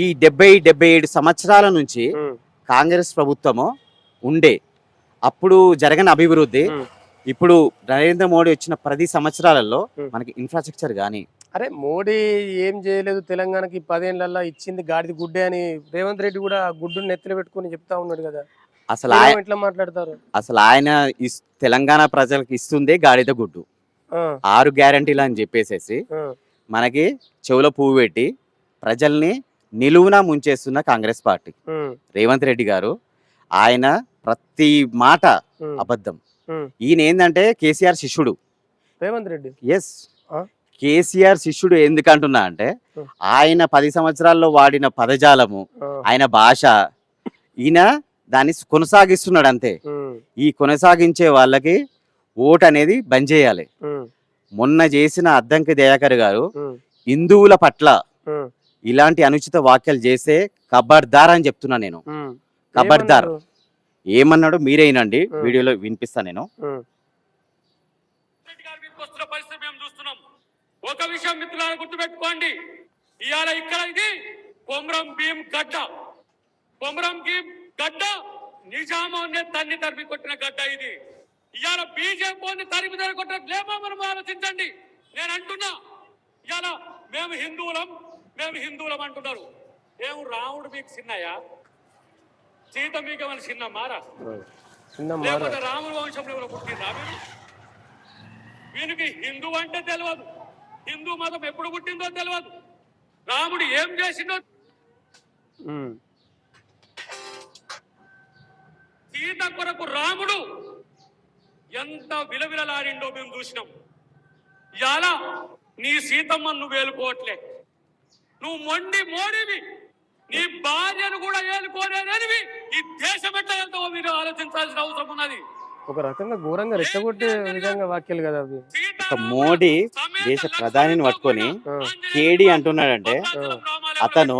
ఈ డెబ్బై డెబ్బై ఏడు సంవత్సరాల నుంచి కాంగ్రెస్ ప్రభుత్వము ఉండే. అప్పుడు జరగని అభివృద్ధి. ఇప్పుడు నరేంద్ర మోడీ వచ్చిన పది సంవత్సరాలలో. మనకి ఇన్ఫ్రాస్ట్రక్చర్ కానీ అరే మోడీ ఏం చేయలేదు తెలంగాణకి పదేళ్ళలో ఇచ్చింది గాడిది గుడ్డే అని రేవంత్ రెడ్డి కూడా ఆ గుడ్డుని నెత్తిన పెట్టుకొని చెప్తా ఉన్నాడు కదా. అసలు ఆయన ఎట్లా మాట్లాడతారు? అసలు ఆయన తెలంగాణ ప్రజలకు ఇస్తుందే గాడిద గుడ్డు. ఆరు గ్యారంటీలు అని చెప్పేసేసి మనకి చెవులో పువ్వు పెట్టి ప్రజల్ని నిలువున ముంచేస్తున్న కాంగ్రెస్ పార్టీ. రేవంత్ రెడ్డి గారు ఆయన ప్రతి మాట అబద్ధం. ఈయన ఏంటంటే కేసీఆర్ శిష్యుడు. రేవంత్ రెడ్డి? ఎస్? కేసీఆర్ శిష్యుడు ఎందుకంటున్నా అంటే. ఆయన పది సంవత్సరాల్లో వాడిన పదజాలము ఆయన భాష ఈయన దాన్ని కొనసాగిస్తున్నాడు అంతే. ఈ కొనసాగించే వాళ్ళకి ఓట్ అనేది బంద్ చేయాలి. మొన్న చేసిన అద్దంకి దయాకర్ గారు హిందువుల పట్ల ఇలాంటి అనుచిత వ్యాఖ్యలు చేస్తే కబర్దార్ అని చెప్తున్నా నేను. ఏమన్నారు? ఏమన్నాడు? మీరేనండి. వీడియోలో వినిపిస్తా నేను. ఒక విషయం మిత్రులారా గుర్తుపెట్టుకోండి. ఇవాళ ఇక్కడ ఇది కొమరం భీం గడ్డ. కొమరం భీం గడ్డ నిజామాన్ని తన్ని తరిమి కొట్టిన గడ్డ ఇది. ఇవాళ బీజేపీ తరిమి తరిమి కొట్టిన లేమో మనం ఆలోచించండి. నేను అంటున్నా ఇవాళ మేము హిందువులం మేము హిందువులం అంటున్నారు. ఏం రాముడు మీకు చిన్నయ్యా? సీత మీకు ఏమైనా చిన్న మారా లేకపోతే రాముల వంశంలో ఎవరో పుట్టిండ్రా మీరు? వీనికి హిందూ అంటే తెలియదు హిందూ మతం ఎప్పుడు పుట్టిందో తెలియదు రాముడు ఏం ఉమ్, సీత కొరకు రాముడు ఎంత విలవిలలాడిండో మేము చూసినాం. ఇవాళ నీ సీతమ్మ నువ్వు వేలుకోవట్లే. నువ్వు మొండి మోడివి. నీ భార్యను కూడా ఏలుకోలేనివి ఈ దేశం ఎట్లా వెళ్తావో మీరు ఆలోచించాల్సిన అవసరం ఉన్నది. ఒక రకంగా ఘోరంగా రెచ్చగొట్టే విధంగా వాక్యాలు కదా అవి. ఒక మోడీ దేశ ప్రధానిని పట్టుకొని. కేడి అంటున్నాడంటే అతను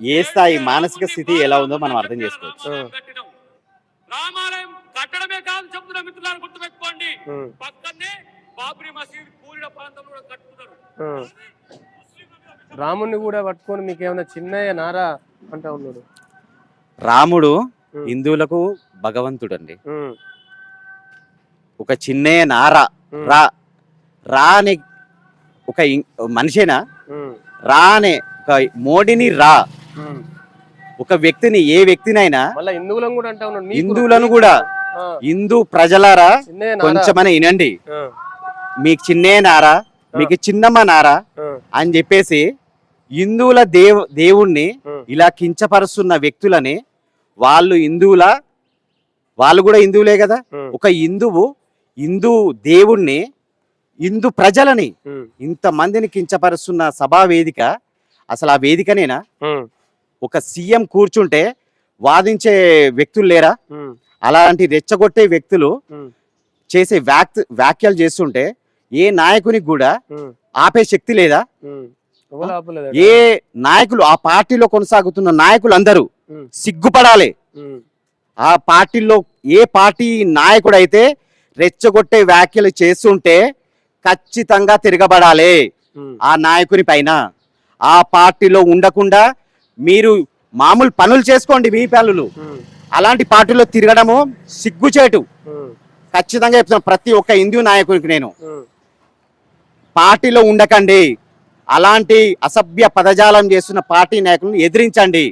ఏ స్థాయి మానసిక స్థితి ఎలా ఉందో మనం అర్థం చేసుకోవచ్చు. రామాలయం కట్టడమే కాదు చెప్తున్నా మిత్రులారు గుర్తుపెట్టుకోండి. పక్కనే బాబ్రీ మసీద్ ప్రాంతంలో కూడా పట్టుకొని మీకు ఏమైనా చిన్నయ్య నారా అంటా ఉన్నాడు? రాముడు. హిందువులకు భగవంతుడు అండి ఒక చిన్నయ్య నారా రా రా అనే ఒక మనిషేనా? రా అనే ఒక మోడీని రా. ఒక వ్యక్తిని ఏ వ్యక్తినైనా మళ్ళా హిందువులను కూడా అంటా ఉన్నాడు. నీకు- హిందువులను కూడా. హిందూ ప్రజలారా కొంచెమని వినండి. మీకు చిన్నయ్య నారా మీకు చిన్నమ్మ నారా అని చెప్పేసి హిందువుల దేవు దేవుణ్ణి ఇలా కించపరుస్తున్న వ్యక్తులని వాళ్ళు హిందువుల వాళ్ళు కూడా హిందువులే కదా? ఒక హిందువు హిందూ దేవుణ్ణి హిందూ ప్రజలని ఇంతమందిని కించపరుస్తున్న సభా వేదిక అసలు ఆ వేదికనేనా? ఒక సీఎం కూర్చుంటే వాదించే వ్యక్తులు లేరా? అలాంటి రెచ్చగొట్టే వ్యక్తులు చేసే వ్యాక్ వ్యాఖ్యలు చేస్తుంటే ఏ నాయకునికి కూడా ఆపే శక్తి లేదా? ఏ నాయకులు ఆ పార్టీలో కొనసాగుతున్న నాయకులు అందరూ సిగ్గుపడాలి. ఆ పార్టీలో ఏ పార్టీ నాయకుడు అయితే రెచ్చగొట్టే వ్యాఖ్యలు చేస్తుంటే ఖచ్చితంగా తిరగబడాలి ఆ నాయకుని పైన. ఆ పార్టీలో ఉండకుండా మీరు మామూలు పనులు చేసుకోండి మీ పనులు. అలాంటి పార్టీలో తిరగడము సిగ్గుచేటు. ఖచ్చితంగా చెప్తున్నాను ప్రతి ఒక్క హిందూ నాయకునికి నేను. పార్టీలో ఉండకండి. అలాంటి అసభ్య పదజాలం చేస్తున్న పార్టీ నాయకులను ఎదిరించండి.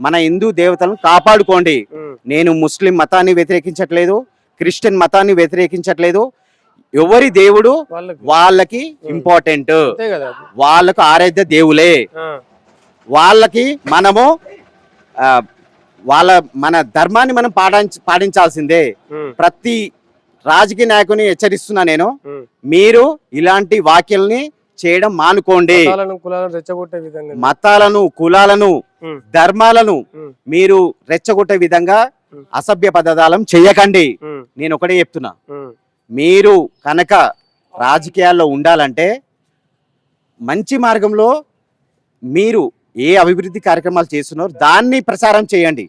మన హిందూ దేవతలను కాపాడుకోండి. నేను ముస్లిం మతాన్ని వ్యతిరేకించట్లేదు క్రిస్టియన్ మతాన్ని వ్యతిరేకించట్లేదు. ఎవరి దేవుడు వాళ్ళకి. ఇంపార్టెంట్. వాళ్ళకు ఆరాధ్య దేవులే. వాళ్ళకి మనము వాళ్ళ మన ధర్మాన్ని మనం పాటించ పాటించాల్సిందే. ప్రతి రాజకీయ నాయకుని హెచ్చరిస్తున్నా నేను. మీరు ఇలాంటి వాక్యల్ని చేయడం మానుకోండి. మతాలను కులాలను ధర్మాలను మీరు రెచ్చగొట్టే విధంగా. అసభ్య పదజాలం చెయ్యకండి నేను ఒకటే చెప్తున్నా. మీరు కనుక రాజకీయాల్లో ఉండాలంటే మంచి మార్గంలో మీరు ఏ అభివృద్ధి కార్యక్రమాలు చేస్తున్నారో దాన్ని ప్రచారం చేయండి.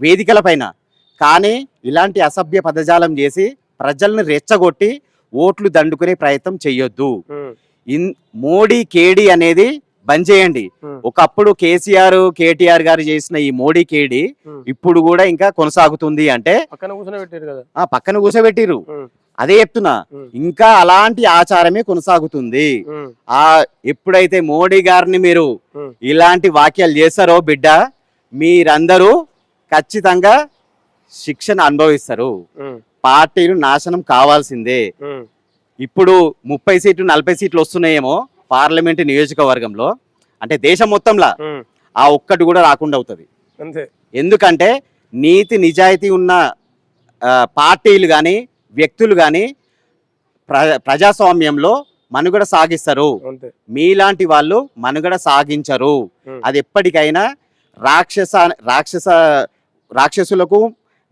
వేదికల పైన. కానీ ఇలాంటి అసభ్య పదజాలం చేసి ప్రజల్ని రెచ్చగొట్టి ఓట్లు దండుకునే ప్రయత్నం చెయ్యొద్దు. మోడీ కేడీ అనేది బంద్ చేయండి. ఒకప్పుడు కేసీఆర్ కేటీఆర్ గారు చేసిన ఈ మోడీ కేడి. ఇప్పుడు కూడా ఇంకా కొనసాగుతుంది అంటే పక్కన ఉమ్, అదే చెప్తున్నా. ఇంకా అలాంటి ఆచారమే కొనసాగుతుంది. ఆ ఎప్పుడైతే మోడీ గారిని మీరు ఇలాంటి వాక్యాలు చేస్తారో బిడ్డ మీరందరూ ఖచ్చితంగా శిక్షణ అనుభవిస్తారు. పార్టీలు నాశనం కావాల్సిందే. ఇప్పుడు ముప్పై సీట్లు నలభై సీట్లు వస్తున్నాయేమో పార్లమెంట్ నియోజకవర్గంలో. అంటే దేశం మొత్తంలో. ఆ ఒక్కటి కూడా రాకుండా అవుతుంది. ఎందుకంటే నీతి నిజాయితీ ఉన్న పార్టీలు కానీ వ్యక్తులు కానీ ప్ర ప్రజాస్వామ్యంలో మనుగడ సాగిస్తారు. మీలాంటి వాళ్ళు మనుగడ సాగించరు. అది ఎప్పటికైనా రాక్షస రాక్షస రాక్షసులకు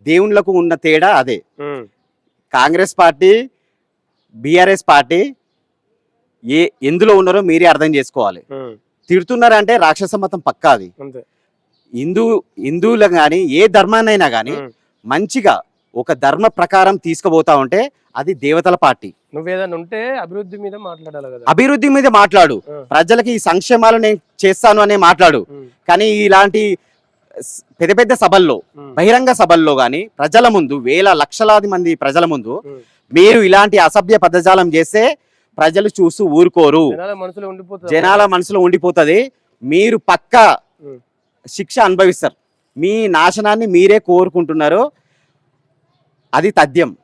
దేవుళ్ళకు ఉన్న తేడా అదే. కాంగ్రెస్ పార్టీ బీఆర్ఎస్ పార్టీ ఏ ఎందులో ఉన్నారో మీరే అర్థం చేసుకోవాలి. తిడుతున్నారంటే రాక్షస మతం పక్కా అది హిందూ హిందువులు కానీ ఏ ధర్మాన్నైనా కానీ. మంచిగా ఒక ధర్మ ప్రకారం తీసుకుపోతా ఉంటే అది దేవతల పార్టీ. నువ్వేదన్నా ఉంటే అభివృద్ధి మీద మాట్లాడాలి కదా. అభివృద్ధి మీద మాట్లాడు. ప్రజలకి ఈ సంక్షేమాలు నేను చేస్తాను అనే మాట్లాడు. కానీ ఇలాంటి పెద్ద పెద్ద సభల్లో బహిరంగ సభల్లో కానీ ప్రజల ముందు వేల లక్షలాది మంది ప్రజల ముందు. మీరు ఇలాంటి అసభ్య పదజాలం చేస్తే ప్రజలు చూస్తూ ఊరుకోరు. జనాల మనసులో ఉండిపోతుంది. మీరు పక్క. శిక్ష అనుభవిస్తారు. మీ నాశనాన్ని మీరే కోరుకుంటున్నారు. అది తథ్యం.